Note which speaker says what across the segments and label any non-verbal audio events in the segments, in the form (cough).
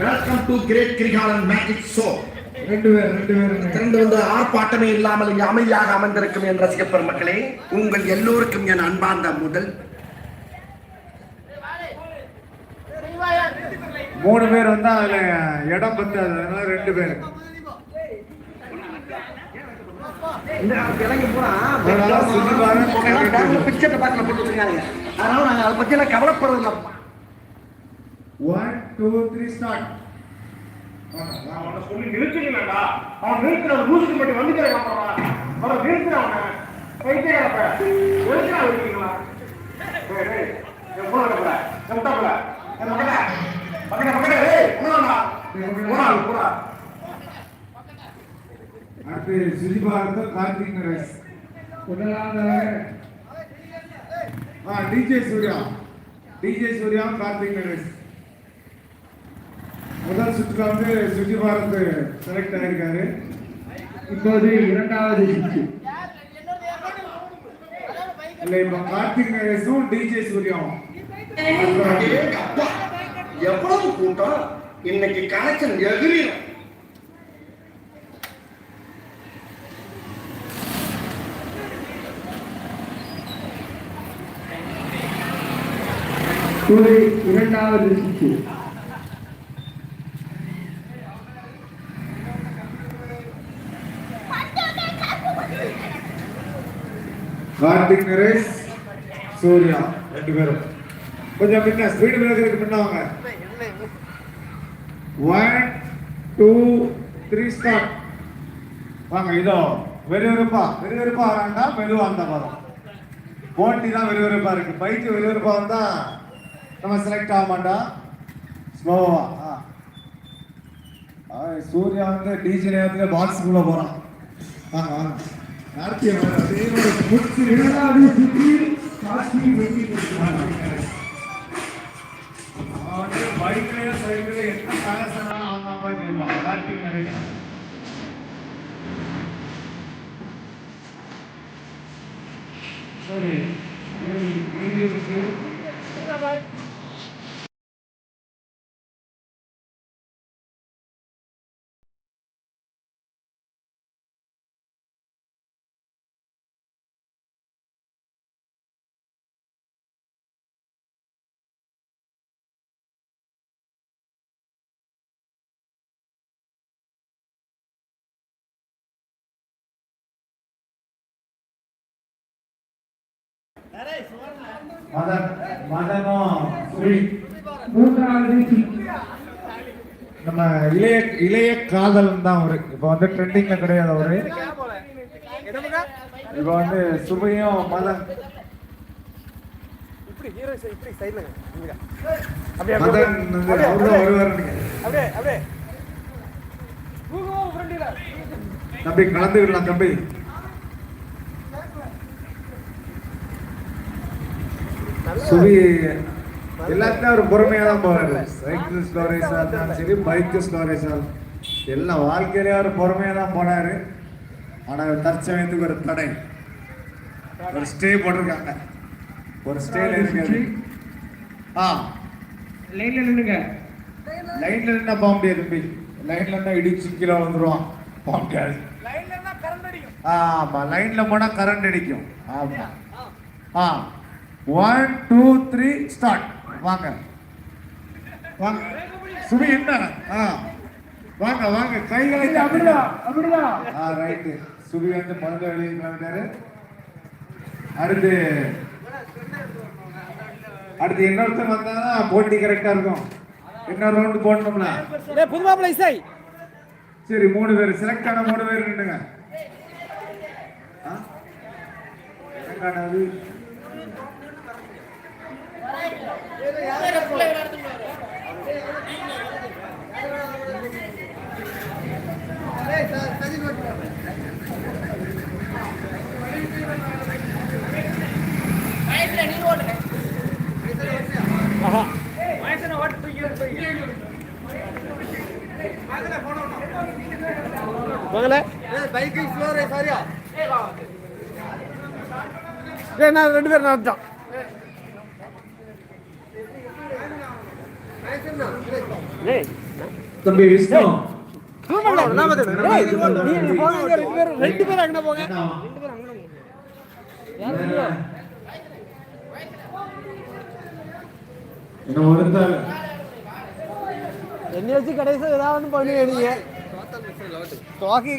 Speaker 1: Welcome to great Kirikalan magic show ரெண்டு பேர் ரெண்டு பேர்
Speaker 2: திரண்டு வந்து ஆர்ப்பாட்டமே இல்லாமல் இங்கு அமைதியாக அமர்ந்திருக்கும் என் ரசிக பெருமக்களே உங்கள் எல்லோருக்கும் என் அன்பார்ந்த முதல்
Speaker 1: மூணு பேர் வந்தா அதுல இடம் பத்து அதனால ரெண்டு பேர்.
Speaker 2: போனா
Speaker 1: சுத்தி பாருங்க.
Speaker 2: பிக்சர் பேக்ல போட்டு வச்சிருக்காங்க அதனால நாங்க அதை பத்தி எல்லாம் கவலைப்படுறதில்ல
Speaker 1: ஒன் டூ த்ரீ ஸ்டார்ட்
Speaker 3: நான் அவனை சொல்லி நிறுத்துங்களேன்டா. அவன் நிறுத்துற ஒரு லூசுக்கு மட்டும் வந்துக்கிறேன். அவனை அவனை. போன இடத்துல, என் முட்டாப்புல, என் பக்கத்துல, பக்கத்துல, டேய், போடாடா. போடா, போடா.
Speaker 1: அடுத்து சுஜிபாரத் கார்த்திக் நரேஷ். முதலாவதாக ஆ டிஜே சூர்யா. டிஜே சூர்யா கார்த்திக் நரேஷ். முதல் சுற்றுல வந்து சுஜிபாரத் செலக்ட் ஆயிருக்காரு. இப்போது இரண்டாவது சுற்று. இல்ல இப்ப கார்த்திக் நரேஷும் டிஜே சூர்யாவும்.
Speaker 2: ஏய், அப்பா, எவ்வளவு கூட்டம்? இன்னைக்கு கலெக்ஷன் எகிரியும்
Speaker 1: இரண்டாவது சுற்று. கார்த்திக் நரேஷ் சூர்யா ரெண்டு பேரும். கொஞ்சம் பின்ன ஸ்பீடு பிரேக்கருக்கு பின்னவங்க ஒன் டூ த்ரீ ஸ்டார்ட் வாங்க இதோ வெறுவெறுப்பா வெறுவெறுப்பா வராண்டா மெதுவா அந்த பதம். போட்டி தான் வெறுவெறுப்பா இருக்கு. பைக்கு வெறுவெறுப்பா இருந்தால் நம்ம செலக்ட் ஆக மாட்டோம் ஸ்லோவா ஆ ஆ, சூர்யா வந்து டிஜி நேரத்துல பாக்ஸுக்குள்ள போறான் வாங்க வாங்க நாட்டியம் வேற. அதே ஒரு முத்து இரண்டாவது சுற்றில் காஷ்மீர் வெற்றி பெற்றார். அவன் வந்து பைக்லயோ சைக்கிளோ என்ன சாகசனாலும் அவங்க அம்மா செய்வான் கார்த்திக் நரேஷ் சரி இது இருக்கு மதன் மதனும் மூன்றாவது நம்ம இளைய இளைய காதலன் தான் அவரு. இப்போ வந்து ட்ரெண்டிங்ல கிடையாது அவரு. இப்போ வந்து சுபையும் மதன்
Speaker 3: இப்படி ஹீரோ
Speaker 1: சுபி எல்லாத்தையும் அவர் பொறுமையா தான் போறாரு. சைக்கிள் ஸ்டோரேஜா இருந்தாலும் சரி பைக்கு ஸ்டோரேஜா எல்லாம் வாழ்க்கையிலே அவர் பொறுமையா தான் போனாரு. ஆனா தற்சமயத்துக்கு ஒரு தடை. ஒரு ஸ்டே போட்டிருக்காங்க. ஒரு ஸ்டேல இருக்காரு ஆ.
Speaker 4: லைன்ல நின்னுங்க
Speaker 1: லைன்ல நின்னா போக முடியாது தம்பி. லைன்ல இருந்தா இடிச்சு கீழே வந்துருவான் போக முடியாது
Speaker 3: லைன்ல இருந்தா கரண்ட் அடிக்கும்.
Speaker 1: ஆமா லைன்ல போனா கரண்ட் அடிக்கும். ஆமா. ஆ. ஒன் டூ த்ரீ ஸ்டார்ட் வாங்க. வாங்க. சுபி என்ன? ஆ. வாங்க வாங்க. கைகளை
Speaker 4: அப்படிதான் அப்படிதான்
Speaker 1: ஆ ரைட்டு சுபி வந்து முதல்ல வெளியே கிளம்பிட்டாரு. அடுத்து அடுத்து இன்னொருத்தர் வந்தாதான் போட்டி கரெக்டா இருக்கும். இன்னொரு ரவுண்டு போடணும்ல.
Speaker 3: டேய் புது மாப்பிள்ளை இசை.
Speaker 1: சரி மூணு பேர். செலக்ட் ஆன மூணு பேர் நின்னுங்க.
Speaker 3: ஓட்டு தூக்கி போய்
Speaker 4: வாங்கல ஏய் நான் ரெண்டு பேரும் நடத்தான் ஏய்
Speaker 1: தம்பி விஷ்ணு.
Speaker 4: ரெண்டு பேரும் அங்கே போங்க.
Speaker 1: என்ன
Speaker 4: வச்சு கடைசி ஏதாவது பண்ணுவீங்க நீங்க. தோக்கி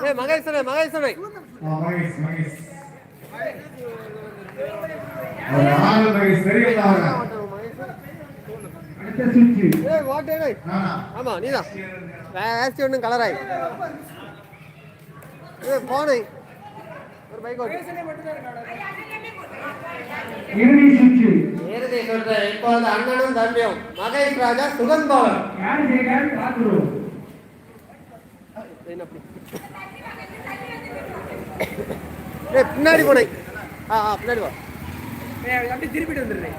Speaker 4: ஏய் மகேஸ்வரே மகேஸ்வரே
Speaker 1: மகேஷ் தெரியல
Speaker 4: ஆமா நீதான் வேஸ்டி ஒன்றும் கலராய் ஏ போனை ஒரு பைக்
Speaker 5: இறுதி சுற்று
Speaker 4: இப்போது அண்ணனும் தம்பியும் மகேஷ் ராஜா சுகந்த் பவன் ஏய் பின்னாடி போனை ஆ ஆ பின்னாடி வா.
Speaker 5: அப்படி திருப்பிட்டு வந்துடுறேன்.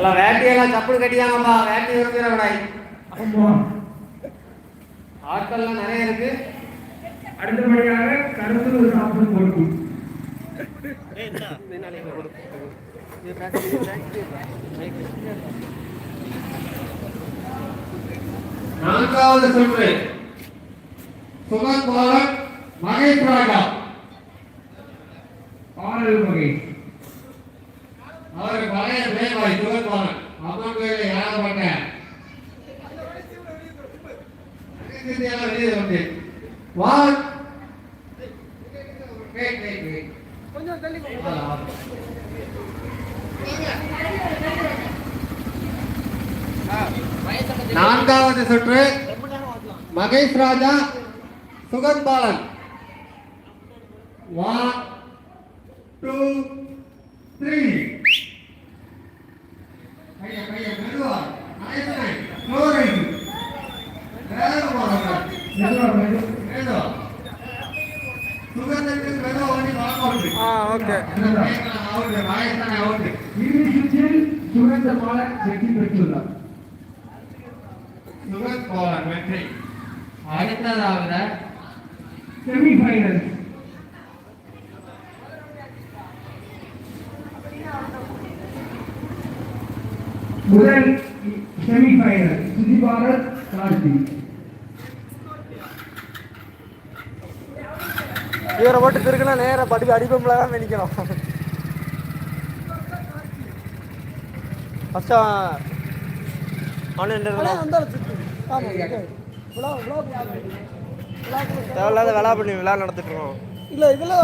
Speaker 4: எல்லாம் வேட்டியெல்லாம் கப்பல் கட்டியாங்கப்பா வேட்டி
Speaker 5: ஆமா
Speaker 4: ஆட்கள்லாம் நிறைய இருக்கு
Speaker 5: அடுத்தபடியாக கருத்து சாப்பிடும் போட்டி
Speaker 1: நான்காவது சுற்று சுகன் பவன் மகேஷ் ராஜா
Speaker 5: பாடல் வகை
Speaker 1: அவருக்கு பழைய பேர்வாய் சுகன் அம்மன் கோயில ஏகப்பட்ட வெளியே வந்து. ஒன்
Speaker 4: கொஞ்சம் தள்ளி
Speaker 1: நான்காவது சுற்று
Speaker 4: Mahesh
Speaker 1: Raja Sugan Balan.
Speaker 5: One two three Malan வெற்றி பெற்றுள்ளார்.
Speaker 1: பாலன் வெற்றி. அடுத்ததாவது
Speaker 5: செமிஃபைனல் முதல் செமிஃபைனல் சுதி பாரத் கார்த்தி.
Speaker 4: இவரை போட்டு திருக்குனா நேரா படி அடிப்பம்பில் தான் நிற்கணும் ஃபஸ்ட்டு ஆன்லைன் தேவையில்லாத விழா பண்ணி விழா நடத்திட்டு இருக்கோம். இல்லை இதில்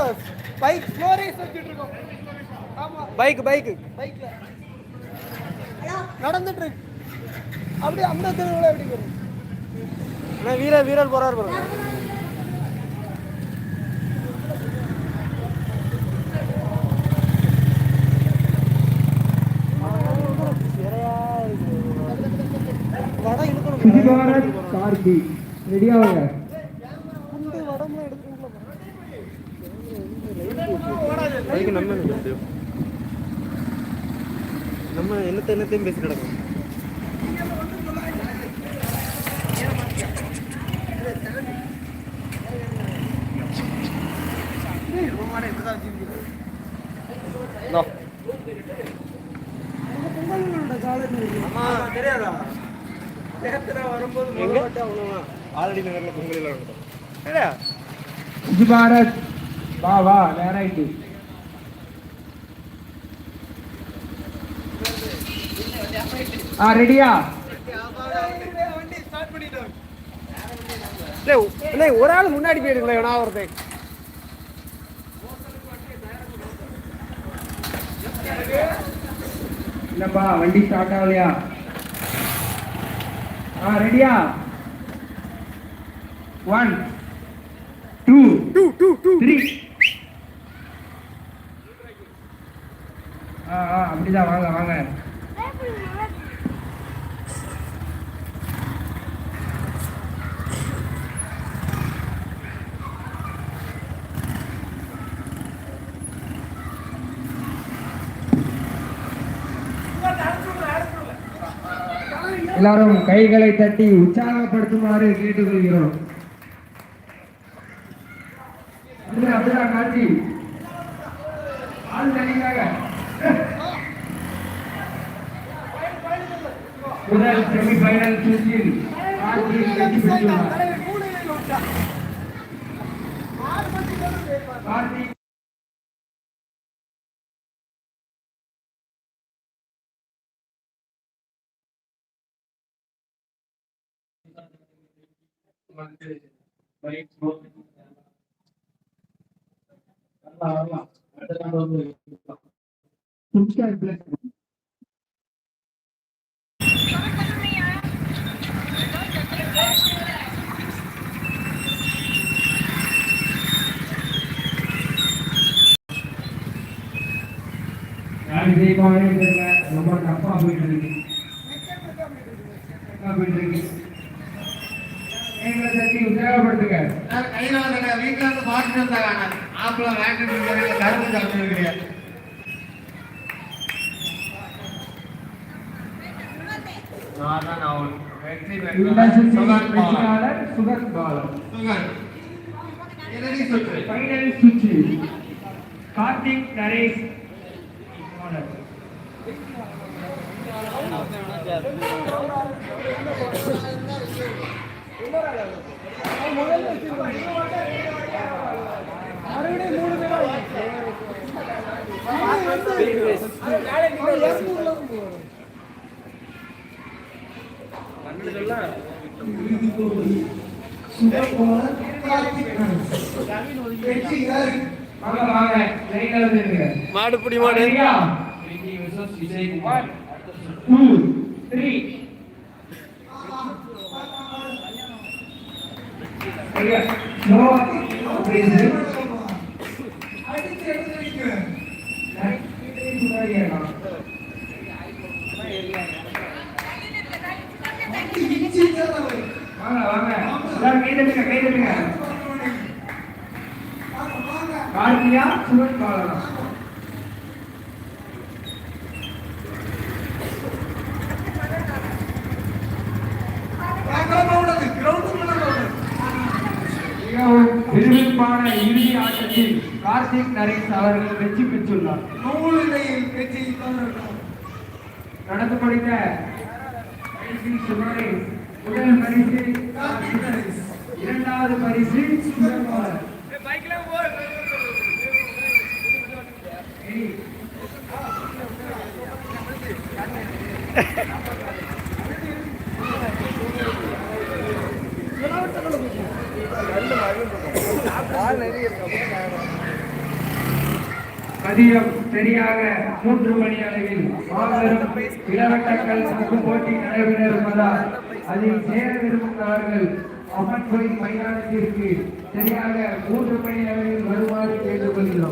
Speaker 4: பைக் பைக் பைக்கு பைக்கில் நடந்துட்டு இருக்கு. அப்படியே அந்த தெருவில் எப்படி வரும் அண்ணா வீர வீரர் போறாரு பாருங்க.
Speaker 5: கார்த்தி ரெடியாகுங்க
Speaker 4: பைக்கு நம்ம நம்ம என்னத்த என்னத்தையும் பேசி கிடக்கும் ஆல்ரெடி நகர்ல பொங்கல் எல்லாம்
Speaker 5: பாரத். வா வா நேராயிட்டு ஆ ரெடியா?
Speaker 4: இல்லை ஒரு ஆள் முன்னாடி போயிருக்கல எவனா ஒருத்தன்.
Speaker 5: என்னப்பா வண்டி ஸ்டார்ட் ஆகலையா? ஆ ரெடியா? One two
Speaker 4: two two two
Speaker 5: three ஆ ஆ அப்படிதான் வாங்க வாங்க. எல்லாரும் கைகளை தட்டி உற்சாகப்படுத்துமாறு கேட்டுக்கொள்கிறோம். அப்படிதான் காட்சி. ஆள் தனியாக. முதல் செமிஃபைனல் சுற்றில் கார்த்திக் வெற்றி பெற்றுள்ளார். கார்த்திக் யார் ஜெயிப்பாங்கன்னு தெரியல ரொம்ப டஃப்பா போயிட்டு இருக்கு உற்சாகப்படுத்துங்க
Speaker 1: கையில வந்த வீட்டுல இருந்து வந்தாங்க ஆப்பிள வேண்டு கரும்பு சாப்பிட்டு
Speaker 5: இந்த சுற்றின் வெற்றியாளர் சுகத் பாலன் ஃபைனல் சுற்று? கார்த்திக் நரேஷ்
Speaker 4: மாடு பிடி மாடு.
Speaker 5: விஜயகுமார். Two, Obrigado. விறுவிறுப்பான இறுதி ஆட்டத்தில் கார்த்திக் நரேஷ் அவர்கள் வெற்றி பெற்றுள்ளார். நடந்து முடிந்த பரிசு சுரேஷ் முதல் பரிசு கார்த்திக். இரண்டாவது பரிசு ஏய், (laughs) மதியம் சரியாக மூன்று மணி அளவில் மாபெரும் இளவட்டங்கள் சங்கு போட்டி நடைபெற இருப்பதால் அதில் சேர விரும்புகிறார்கள். அம்மன் கோயில் மைதானத்திற்கு சரியாக மூன்று மணி அளவில் வருமாறு கேட்டுக்கொள்கிறோம்.